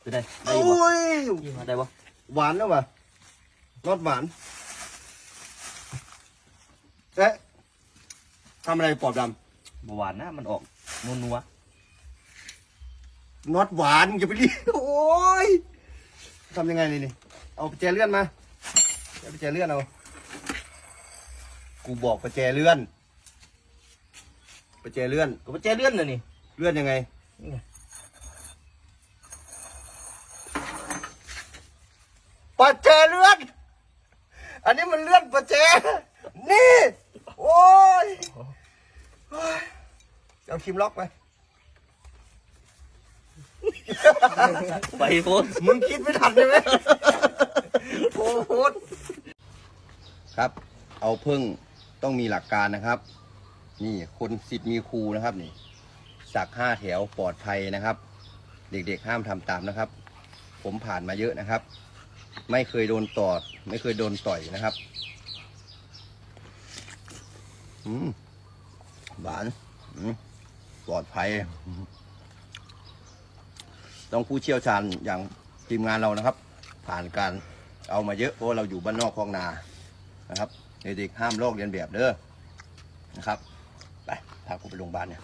เป็นไงได้โอ้บ่ยยี่มาได้บ่หวานนะวะรสหวานเอ๊ะทำอะไรปอบดบ่หวานนะมันออกนัวนัวำน็อตหวานอย่าไปรีบโอ้ยทำยังไงนี่นี่เอาประแจเลื่อนมาเอาประแจเลื่อนเอากูบอกประแจเลื่อนประแจเลื่อนๆก็บ่แจเลื่อนน่ะนี่เลื่อนยังไง นี่ไง ประแจเลื่อน อันนี้มันเลื่อนประแจนี่ โอ้ยเฮ้ยเอาครีมล็อกไปไปโพดมึงคิดไม่ทันใช่ไหมโอ้โหครับ เอาพึ่งต้องมีหลักการนะครับ นี่คนสิทธิ์มีครูนะครับนี่ สักห้าแถวปลอดภัยนะครับ เด็กๆห้ามทำตามนะครับ ผมผ่านมาเยอะนะครับ ไม่เคยโดนตอด ไม่เคยโดนต่อยนะครับอืมหวานอืมปลอดภัย ต้องผู้เชี่ยวชาญอย่างทีมงานเรานะครับ ผ่านการเอามาเยอะเพราะเราอยู่บ้านนอกคลองนานะครับเด็กๆห้ามลอกเรียนแบบเด้อนะครับ ไปพากูไปโรงพยาบาลเนี่ย